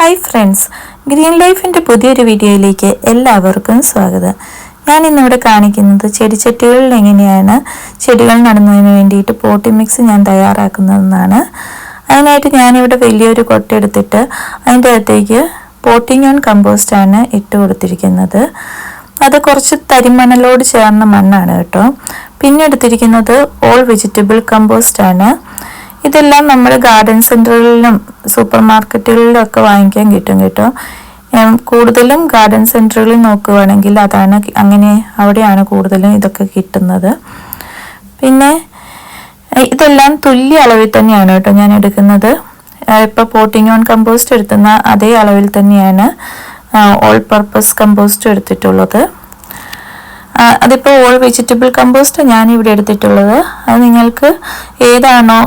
Hi friends green ലൈഫിന്റെ പുതിയൊരു വീഡിയോയിലേക്ക് എല്ലാവർക്കും സ്വാഗതം. ഞാൻ ഇന്നിവിടെ കാണിക്കുന്നത് ചെടിച്ചട്ടികളിൽ എങ്ങനെയാണ് ചെടികൾ നടുന്നതിന് വേണ്ടിയിട്ട് പോട്ടി മിക്സ് ഞാൻ തയ്യാറാക്കുന്നതെന്നാണ്. അതിനായിട്ട് ഞാനിവിടെ വലിയൊരു കൊട്ട എടുത്തിട്ട് അതിന്റെ അകത്തേക്ക് പോട്ടിംഗ് ഓൺ കമ്പോസ്റ്റാണ് ഇട്ട് കൊടുത്തിരിക്കുന്നത്. അത് കുറച്ച് തരിമണലോട് ചേർന്ന മണ്ണാണ് കേട്ടോ. പിന്നെ എടുത്തിരിക്കുന്നത് ഓൾ വെജിറ്റബിൾ കമ്പോസ്റ്റാണ് ആണ്. ഇതെല്ലാം നമ്മൾ ഗാർഡൻ സെന്ററുകളിലും സൂപ്പർ മാർക്കറ്റുകളിലും ഒക്കെ വാങ്ങിക്കാൻ കിട്ടും കേട്ടോ. കൂടുതലും ഗാർഡൻ സെന്ററുകളിൽ നോക്കുകയാണെങ്കിൽ അതാണ് അങ്ങനെ അവിടെയാണ് കൂടുതലും ഇതൊക്കെ കിട്ടുന്നത്. പിന്നെ ഇതെല്ലാം തുല്യ അളവിൽ തന്നെയാണ് കേട്ടോ ഞാൻ എടുക്കുന്നത്. ഇപ്പോൾ ഇപ്പൊ പോട്ടിംഗ് ഓൺ കമ്പോസ്റ്റ് എടുത്തുന്ന അതേ അളവിൽ തന്നെയാണ് ഓൾ പർപ്പസ് കമ്പോസ്റ്റ് എടുത്തിട്ടുള്ളത്. അതിപ്പോൾ ഓൾ വെജിറ്റബിൾ കമ്പോസ്റ്റ് ഞാൻ ഇവിടെ എടുത്തിട്ടുള്ളത്. അത് നിങ്ങൾക്ക് ഏതാണോ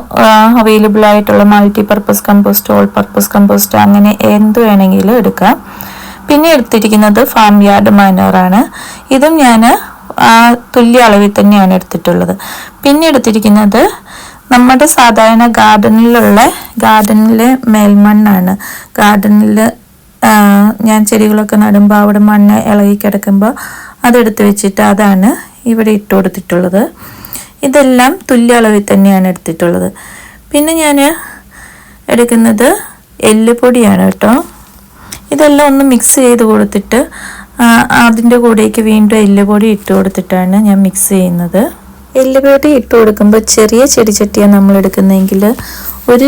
അവൈലബിൾ ആയിട്ടുള്ള multi purpose compost all purpose compost അങ്ങനെ എന്ത് വേണമെങ്കിലും എടുക്കാം. പിന്നെ എടുത്തിരിക്കുന്നത് ഫാം യാർഡ് മാനോറാണ് ഇതും ഞാൻ തുല്യ അളവിൽ തന്നെയാണ് എടുത്തിട്ടുള്ളത്. പിന്നെ എടുത്തിരിക്കുന്നത് നമ്മുടെ സാധാരണ ഗാർഡനിലുള്ള ഗാർഡനിലെ മേൽമണ്ണാണ്. ഗാർഡനിൽ ഞാൻ ചെടികളൊക്കെ നടുമ്പോൾ അവിടെ മണ്ണ് ഇളകി കിടക്കുമ്പോൾ അതെടുത്ത് വെച്ചിട്ട് അതാണ് ഇവിടെ ഇട്ട് കൊടുത്തിട്ടുള്ളത്. ഇതെല്ലാം തുല്യ അളവിൽ തന്നെയാണ് എടുത്തിട്ടുള്ളത്. പിന്നെ ഞാൻ എടുക്കുന്നത് എല്ലുപൊടിയാണ് കേട്ടോ. ഇതെല്ലാം ഒന്ന് മിക്സ് ചെയ്ത് കൊടുത്തിട്ട് അതിന്റെ കൂടേക്ക് വീണ്ടും എല്ലുപൊടി ഇട്ട് കൊടുത്തിട്ടാണ് ഞാൻ മിക്സ് ചെയ്യുന്നത്. എല്ലുപൊടി ഇട്ട് കൊടുക്കുമ്പോൾ ചെറിയ ചെടിച്ചട്ടിയാണ് നമ്മൾ എടുക്കുന്നതെങ്കിൽ ഒരു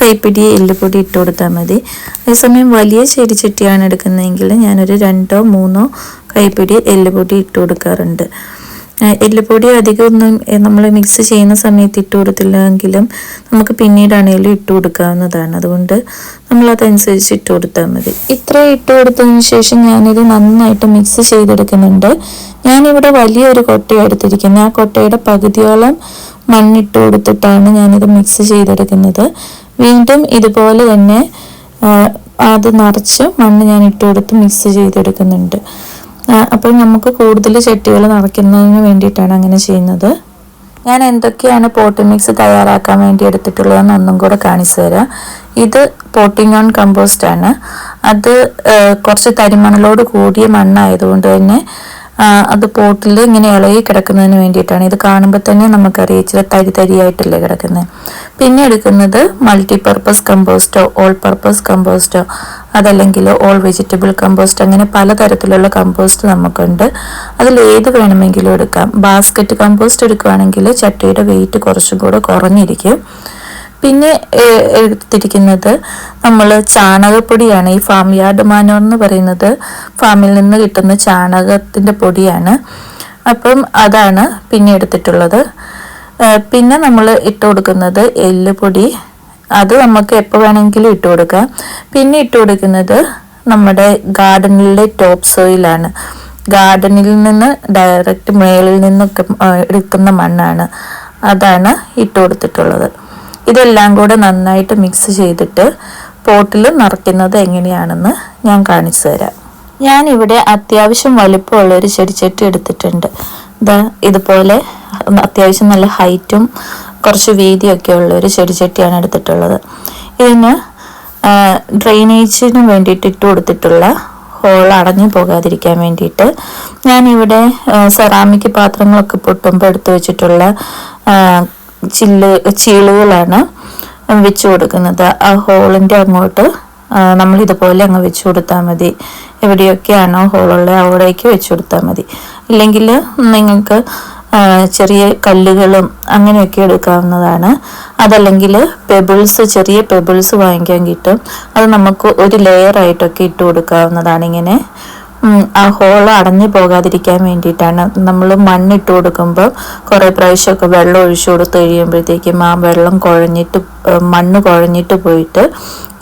കൈപ്പിടി എല്ലുപൊടി ഇട്ട് കൊടുത്താൽ മതി. അതേസമയം വലിയ ചെടിച്ചട്ടിയാണ് എടുക്കുന്നതെങ്കിൽ ഞാനൊരു രണ്ടോ മൂന്നോ കൈപ്പിടി എല്ലുപൊടി ഇട്ട് കൊടുക്കാറുണ്ട്. എല്ലുപൊടി അധികം ഒന്നും നമ്മൾ മിക്സ് ചെയ്യുന്ന സമയത്ത് ഇട്ട് കൊടുത്തില്ലെങ്കിലും നമുക്ക് പിന്നീടാണെങ്കിലും ഇട്ട് കൊടുക്കാവുന്നതാണ്. അതുകൊണ്ട് നമ്മൾ അതനുസരിച്ച് ഇട്ട് കൊടുത്താൽ മതി. ഇത്ര ഇട്ട് കൊടുത്തതിന് ശേഷം ഞാനിത് നന്നായിട്ട് മിക്സ് ചെയ്തെടുക്കുന്നുണ്ട്. ഞാനിവിടെ വലിയൊരു കൊട്ടയാണ് എടുത്തിരിക്കുന്നത്. ആ കൊട്ടയുടെ പകുതിയോളം മണ്ണിട്ട് കൊടുത്തിട്ടാണ് ഞാനിത് മിക്സ് ചെയ്തെടുക്കുന്നത്. വീണ്ടും ഇതുപോലെ തന്നെ അത് നിറച്ച് മണ്ണ് ഞാൻ ഇട്ട് കൊടുത്ത് മിക്സ് ചെയ്തെടുക്കുന്നുണ്ട്. അപ്പോൾ നമുക്ക് കൂടുതൽ ചെട്ടികൾ നിറയ്ക്കുന്നതിന് വേണ്ടിയിട്ടാണ് അങ്ങനെ ചെയ്യുന്നത്. ഞാൻ എന്തൊക്കെയാണ് പോട്ടി മിക്സ് തയ്യാറാക്കാൻ വേണ്ടി എടുത്തിട്ടുള്ളതെന്ന് ഒന്നും കൂടെ കാണിച്ചു തരാം. ഇത് പോട്ടിംഗ് ഓൺ കമ്പോസ്റ്റ് ആണ് അത് കുറച്ച് തരിമണലോട് കൂടിയ മണ്ണായതുകൊണ്ട് തന്നെ അത് പോട്ടിൽ ഇങ്ങനെ ഇളകി കിടക്കുന്നതിന് വേണ്ടിയിട്ടാണ്. ഇത് കാണുമ്പോൾ തന്നെ നമുക്കറിയാം ഇച്ചിരി തരി തരിയായിട്ടല്ലേ കിടക്കുന്നത് പിന്നെ എടുക്കുന്നത് മൾട്ടി പർപ്പസ് കമ്പോസ്റ്റോ ഓൾ പർപ്പസ് കമ്പോസ്റ്റോ അതല്ലെങ്കിൽ ഓൾ വെജിറ്റബിൾ കമ്പോസ്റ്റ് അങ്ങനെ പലതരത്തിലുള്ള കമ്പോസ്റ്റ് നമുക്കുണ്ട്. അതിൽ ഏത് വേണമെങ്കിലും എടുക്കാം. ബാസ്ക്കറ്റ് കമ്പോസ്റ്റ് എടുക്കുകയാണെങ്കിൽ ചട്ടിയുടെ വെയിറ്റ് കുറച്ചും കൂടെ കുറഞ്ഞിരിക്കും. പിന്നെ എടുത്തിരിക്കുന്നത് നമ്മൾ ചാണകപ്പൊടിയാണ്. ഈ ഫാം യാർഡ് മാനോ എന്ന് പറയുന്നത് ഫാമിൽ നിന്ന് കിട്ടുന്ന ചാണകത്തിന്റെ പൊടിയാണ്. അപ്പം അതാണ് പിന്നെ എടുത്തിട്ടുള്ളത്. പിന്നെ നമ്മൾ ഇട്ട് കൊടുക്കുന്നത് എല്ലുപൊടി അത് നമുക്ക് എപ്പോൾ വേണമെങ്കിലും ഇട്ട് കൊടുക്കാം. പിന്നെ ഇട്ട് കൊടുക്കുന്നത് നമ്മുടെ ഗാർഡനിലെ ടോപ്പ് സോയിലാണ്. ഗാർഡനിൽ നിന്ന് ഡയറക്റ്റ് മേളിൽ നിന്നൊക്കെ എടുക്കുന്ന മണ്ണാണ്. അതാണ് ഇട്ട് കൊടുത്തിട്ടുള്ളത്. ഇതെല്ലാം കൂടെ നന്നായിട്ട് മിക്സ് ചെയ്തിട്ട് പോട്ടിൽ നിറയ്ക്കുന്നത് എങ്ങനെയാണെന്ന് ഞാൻ കാണിച്ചു തരാം. ഞാനിവിടെ അത്യാവശ്യം വലുപ്പമുള്ള ഒരു ചെടിച്ചട്ടി എടുത്തിട്ടുണ്ട്. ഇത് ഇതുപോലെ അത്യാവശ്യം നല്ല ഹൈറ്റും കുറച്ച് വീതിയൊക്കെ ഉള്ള ഒരു ചെടിച്ചട്ടിയാണ് എടുത്തിട്ടുള്ളത്. ഇതിന് ഡ്രെയിനേജിന് വേണ്ടിയിട്ട് ഇട്ട് കൊടുത്തിട്ടുള്ള ഹോൾ അടഞ്ഞു പോകാതിരിക്കാൻ വേണ്ടിയിട്ട് ഞാനിവിടെ സെറാമിക് പാത്രങ്ങളൊക്കെ പൊട്ടുമ്പോൾ എടുത്തു വെച്ചിട്ടുള്ള ചില്ല് ചീളുകളാണ് വെച്ച് കൊടുക്കുന്നത്. ആ ഹോളിന്റെ അങ്ങോട്ട് നമ്മൾ ഇതുപോലെ അങ്ങ് വെച്ച് കൊടുത്താൽ മതി. എവിടെയൊക്കെയാണോ ഹോളുള്ളത് അവിടേക്ക് വെച്ച് കൊടുത്താൽ മതി. ഇല്ലെങ്കിൽ നിങ്ങൾക്ക് ചെറിയ കല്ലുകളും അങ്ങനെയൊക്കെ എടുക്കാവുന്നതാണ്. അതല്ലെങ്കിൽ പെബിൾസ് ചെറിയ പെബിൾസ് വാങ്ങിക്കാൻ കിട്ടും. അത് നമുക്ക് ഒരു ലെയറായിട്ടൊക്കെ ഇട്ട് കൊടുക്കാവുന്നതാണ് ഇങ്ങനെ. ആ ഹോൾ അടഞ്ഞു പോകാതിരിക്കാൻ വേണ്ടിയിട്ടാണ്. നമ്മൾ മണ്ണിട്ട് കൊടുക്കുമ്പോൾ കുറേ പ്രാവശ്യമൊക്കെ വെള്ളം ഒഴിച്ചു കൊടുത്ത് കഴിയുമ്പോഴത്തേക്കും ആ വെള്ളം കുഴഞ്ഞിട്ട് മണ്ണ് കുഴഞ്ഞിട്ട് പോയിട്ട്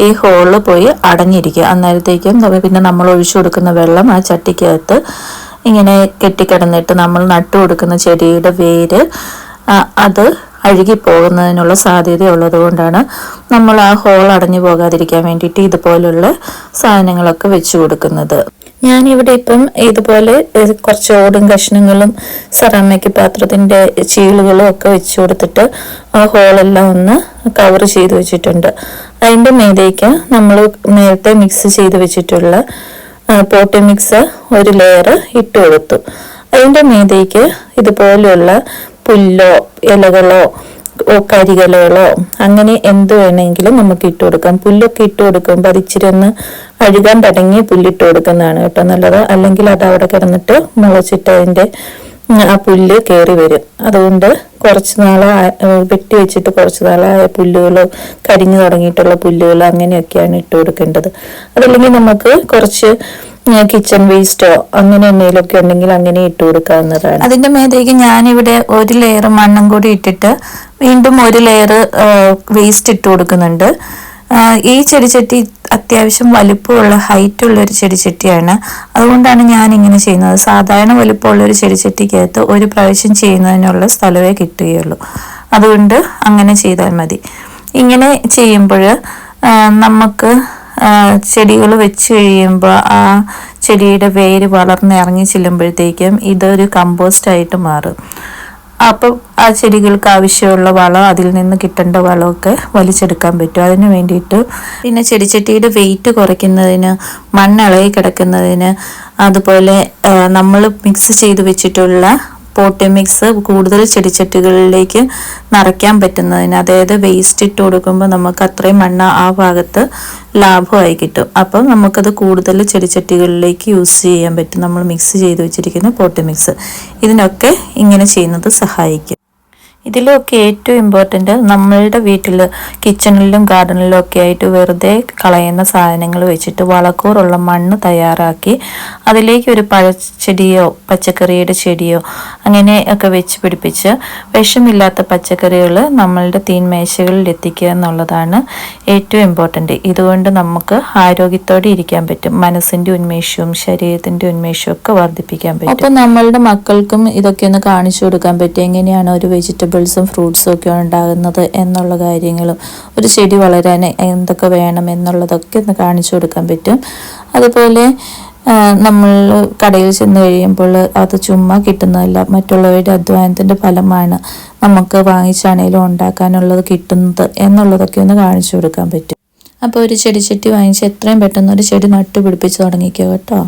ഈ ഹോൾ പോയി അടഞ്ഞിരിക്കും. അന്നേരത്തേക്കും പിന്നെ നമ്മൾ ഒഴിച്ചു കൊടുക്കുന്ന വെള്ളം ആ ചട്ടിക്കകത്ത് ഇങ്ങനെ കെട്ടിക്കിടന്നിട്ട് നമ്മൾ നട്ടു കൊടുക്കുന്ന ചെടിയുടെ വേര് അത് അഴുകി പോകുന്നതിനുള്ള സാധ്യത ഉള്ളത് കൊണ്ടാണ് നമ്മൾ ആ ഹോൾ അടഞ്ഞു പോകാതിരിക്കാൻ വേണ്ടിയിട്ട് ഇതുപോലുള്ള സാധനങ്ങളൊക്കെ വെച്ചു കൊടുക്കുന്നത്. ഞാനിവിടെ ഇപ്പം ഇതുപോലെ കുറച്ച് ഓടും കഷ്ണങ്ങളും സെറാമിക് പാത്രത്തിന്റെ ചീളുകളും ഒക്കെ വെച്ച് കൊടുത്തിട്ട് ആ ഹോളെല്ലാം ഒന്ന് കവർ ചെയ്ത് വെച്ചിട്ടുണ്ട്. അതിന്റെ മീതേക്ക് നമ്മൾ നേരത്തെ മിക്സ് ചെയ്ത് വെച്ചിട്ടുള്ള പോട്ടി മിക്സ് ഒരു ലെയർ ഇട്ട് കൊടുത്തു. അതിന്റെ മീതേക്ക് ഇതുപോലെയുള്ള പുല്ലോ ഇലകളോ കരികലകളോ അങ്ങനെ എന്ത് വേണമെങ്കിലും നമുക്ക് ഇട്ട് കൊടുക്കാം. പുല്ലൊക്കെ ഇട്ട് കൊടുക്കുമ്പോൾ അത് ഇച്ചിരി ഒന്ന് അഴുകാൻ തുടങ്ങി പുല്ലിട്ട് കൊടുക്കുന്നതാണ് കേട്ടോ നല്ലത്. അല്ലെങ്കിൽ അത് അവിടെ കിടന്നിട്ട് മുളച്ചിട്ട് അതിന്റെ ആ പുല്ല് കയറി വരും. അതുകൊണ്ട് കുറച്ച് നാളെ വെട്ടി വെച്ചിട്ട് കുറച്ച് നാളായ പുല്ലുകളോ കരിഞ്ഞു തുടങ്ങിയിട്ടുള്ള പുല്ലുകളോ അങ്ങനെയൊക്കെയാണ് ഇട്ട് കൊടുക്കേണ്ടത്. അതല്ലെങ്കിൽ നമുക്ക് കുറച്ച് കിച്ചൺ വേസ്റ്റോ അങ്ങനെ എന്തെങ്കിലുമൊക്കെ ഉണ്ടെങ്കിൽ അങ്ങനെ ഇട്ട് കൊടുക്കാവുന്നതാണ്. അതിന്റെ മേലേക്ക് ഞാനിവിടെ ഒരു ലെയർ മണ്ണും കൂടി ഇട്ടിട്ട് വീണ്ടും ഒരു ലെയർ വേസ്റ്റ് ഇട്ട് കൊടുക്കുന്നുണ്ട്. ഈ ചെടിച്ചട്ടി അത്യാവശ്യം വലിപ്പമുള്ള ഹൈറ്റ് ഉള്ള ഒരു ചെടിച്ചട്ടിയാണ്. അതുകൊണ്ടാണ് ഞാൻ ഇങ്ങനെ ചെയ്യുന്നത്. സാധാരണ വലിപ്പമുള്ള ഒരു ചെടിച്ചട്ടിക്കകത്ത് ഒരു പ്രാവശ്യം ചെയ്യുന്നതിനുള്ള സ്ഥലമേ കിട്ടുകയുള്ളൂ. അതുകൊണ്ട് അങ്ങനെ ചെയ്താൽ മതി. ഇങ്ങനെ ചെയ്യുമ്പോൾ നമുക്ക് ചെടികൾ വെച്ച് കഴിയുമ്പോൾ ആ ചെടിയുടെ വേര് വളർന്ന് ഇറങ്ങി ചെല്ലുമ്പോഴത്തേക്കും ഇതൊരു കമ്പോസ്റ്റായിട്ട് മാറും. അപ്പം ആ ചെടികൾക്ക് ആവശ്യമുള്ള വളം അതിൽ നിന്ന് കിട്ടേണ്ട വളമൊക്കെ വലിച്ചെടുക്കാൻ പറ്റും. അതിന് വേണ്ടിയിട്ട് പിന്നെ ചെടിച്ചട്ടിയുടെ വെയിറ്റ് കുറയ്ക്കുന്നതിന് മണ്ണിളകി കിടക്കുന്നതിന് അതുപോലെ നമ്മൾ മിക്സ് ചെയ്ത് വെച്ചിട്ടുള്ള പോട്ടി മിക്സ് കൂടുതൽ ചെടിച്ചട്ടികളിലേക്ക് നിറയ്ക്കാൻ പറ്റുന്നതിന്. അതായത് വേസ്റ്റ് ഇട്ട് കൊടുക്കുമ്പോൾ നമുക്ക് അത്രയും മണ്ണ് ആ ഭാഗത്ത് ലാഭമായി കിട്ടും. അപ്പം നമുക്കത് കൂടുതൽ ചെടിച്ചട്ടികളിലേക്ക് യൂസ് ചെയ്യാൻ പറ്റും. നമ്മൾ മിക്സ് ചെയ്ത് വെച്ചിരിക്കുന്ന പോട്ടി മിക്സ് ഇതിനൊക്കെ ഇങ്ങനെ ചെയ്യുന്നത് സഹായിക്കും. ഇതിലൊക്കെ ഏറ്റവും ഇമ്പോർട്ടന്റ് നമ്മളുടെ വീട്ടിൽ കിച്ചണിലും ഗാർഡനിലും ഒക്കെ ആയിട്ട് വെറുതെ കളയുന്ന സാധനങ്ങൾ വെച്ചിട്ട് വളക്കൂറുള്ള മണ്ണ് തയ്യാറാക്കി അതിലേക്ക് ഒരു പഴച്ചെടിയോ പച്ചക്കറിയുടെ ചെടിയോ അങ്ങനെ ഒക്കെ വെച്ച് പിടിപ്പിച്ച് വിഷമില്ലാത്ത പച്ചക്കറികൾ നമ്മളുടെ തീൻമേശകളിൽ എത്തിക്കുക എന്നുള്ളതാണ് ഏറ്റവും ഇമ്പോർട്ടന്റ് ഇതുകൊണ്ട് നമുക്ക് ആരോഗ്യത്തോടെ ഇരിക്കാൻ പറ്റും. മനസ്സിന്റെ ഉന്മേഷവും ശരീരത്തിന്റെ ഉന്മേഷവും ഒക്കെ വർദ്ധിപ്പിക്കാൻ പറ്റും. അപ്പം നമ്മളുടെ മക്കൾക്കും ഇതൊക്കെ ഒന്ന് കാണിച്ചു കൊടുക്കാൻ പറ്റും. എങ്ങനെയാണ് ഒരു വെജിറ്റബിൾസും ഫ്രൂട്ട്സും ഒക്കെ ഉണ്ടാകുന്നത് എന്നുള്ള കാര്യങ്ങളും ഒരു ചെടി വളരാൻ എന്തൊക്കെ വേണം എന്നുള്ളതൊക്കെ ഒന്ന് കാണിച്ചു കൊടുക്കാൻ പറ്റും. അതുപോലെ നമ്മൾ കടയിൽ ചെന്ന് കഴിയുമ്പോൾ അത് ചുമ്മാ കിട്ടുന്നതല്ല. മറ്റുള്ളവരുടെ അധ്വാനത്തിന്റെ ഫലമാണ് നമുക്ക് വാങ്ങിച്ചാണേലും ഉണ്ടാക്കാനുള്ളത് കിട്ടുന്നത് എന്നുള്ളതൊക്കെ ഒന്ന് കാണിച്ചു കൊടുക്കാൻ പറ്റും. അപ്പോൾ ഒരു ചെടിച്ചട്ടി വാങ്ങിച്ച് എത്രയും പെട്ടെന്ന് ഒരു ചെടി നട്ടുപിടിപ്പിച്ച് തുടങ്ങിക്കോ കേട്ടോ.